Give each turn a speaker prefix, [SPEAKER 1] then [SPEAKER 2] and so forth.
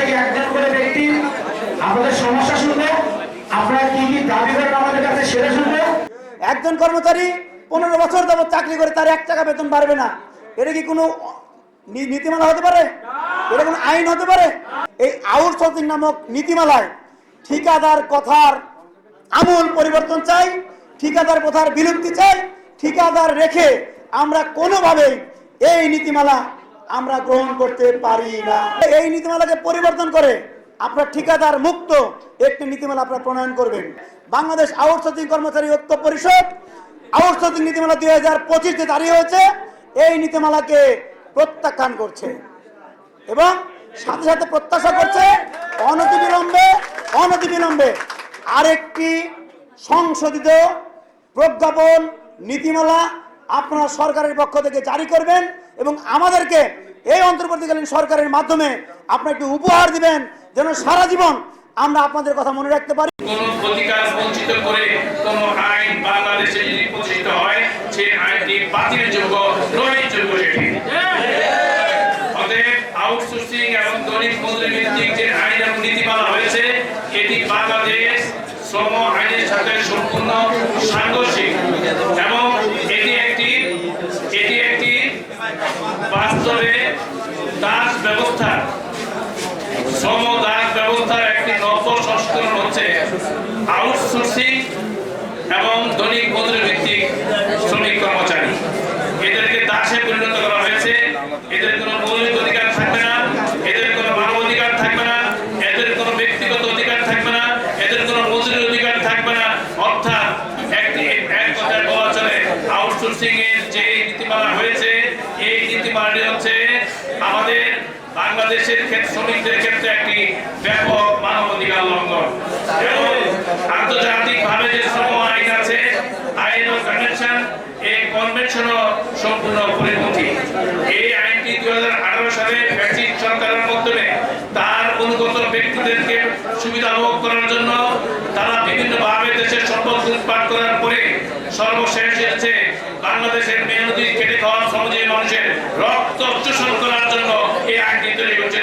[SPEAKER 1] থেকে একজন করে ব্যক্তি আপনাদের সমস্যা শুনবে, আপনারা কি কি দাবি করেন আমাদের কাছে সেটা শুনবে?
[SPEAKER 2] একজন কর্মচারী পনেরো বছর যাবত চাকরি করে, তার এক টাকা বেতন বাড়বে না। এটা কি কোনো নীতিমালা হতে পারে? এটা কোনো আইন হতে পারে? এই আউটসোর্সিং নামক নীতিমালায় ঠিকাদার কথার আমূল পরিবর্তন চাই, ঠিকাদার কথার বিলুপ্তি চাই, ঠিকাদার রেখে আমরা কোনোভাবেই এই নীতিমালা আমরা গ্রহণ করতে পারি না। এই নীতিমালাকে পরিবর্তন করে আপনার ঠিকাদার মুক্ত একটি নীতিমালা আপনারা প্রণয়ন করবেন। বাংলাদেশ আউটসোর্সিং কর্মচারী ঐক্য পরিষদ আউটসোর্সিং নীতিমালা দুই হাজার পঁচিশে দাঁড়িয়ে হয়েছে। এই নীতিমালাকে প্রত্যাখ্যান করছে এবং সাথে সাথে প্রত্যাশা করছে অনতিবিলম্বে অনতিবিলম্বে আরেকটি সংশোধিত প্রজ্ঞাপন নীতিমালা আপনারা সরকারের পক্ষ থেকে জারি করবেন। এবং আমাদেরকে এই অন্তর্বর্তীকালীন সরকারের মাধ্যমে আপনারা একটি উপহার দিবেন, যেন সারা জীবন আমরা আপনাদের কথা মনে রাখতে পারি।
[SPEAKER 3] কোন অধিকার বঞ্চিত করে কোন আইন বাংলাদেশে যদি প্রতিষ্ঠিত হয়, সেই আইনটি বাতিলের যোগ্য নয় যোগ্য অতএব আউটসোর্সিং এবং দৈনিক মজুরি ভিত্তিক যে আইন এবং হয়েছে এটি বাংলাদেশ শ্রম আইনের সাথে সম্পূর্ণ সাংঘর্ষিক এবং এটি একটি এটি একটি বাস্তবে দাস ব্যবস্থা শ্রম দাস ব্যবস্থার একটি সংস্করণ হচ্ছে আউটসোর্সিং এবং ভিত্তিক শ্রমিক কর্মচারী। এদেরকে দাসে পরিণত করা হয়েছে। এদের কোনো মৌলিক অধিকার থাকবে না। এদের কোনো মানব অধিকার থাকবে না। এদের কোনো ব্যক্তিগত অধিকার থাকবে না। এদের কোনো মজুরি অধিকার থাকবে না। অর্থাৎ এক কথায় বলা চলে আউটসোর্সিং এর যে নীতিমালা হয়েছে নীতিমালাটি হচ্ছে আমাদের বাংলাদেশের শ্রমিকদের ক্ষেত্রে একটি ব্যাপক মানবাধিকার লঙ্ঘন। আন্তর্জাতিক ভাবে যে শ্রম আইন আছে, আইন ও কনভেনশন এই কনভেনশনও সম্পূর্ণ পরিপন্থী। এই আইনটি দুই হাজার আঠারো সালে ব্রিটিশ সরকারের মাধ্যমে তার অনুগত ব্যক্তিদেরকে সুবিধা ভোগ করার জন্য তারা বিভিন্ন ভাবে দেশের সম্পদ লুটপাট করার পরে সর্বশেষ এসেছে বাংলাদেশের মেয়ে নদী কেটে খাওয়া সমাজের মানুষের রক্ত চোষণ করার জন্য এই আইনটি তৈরি করছে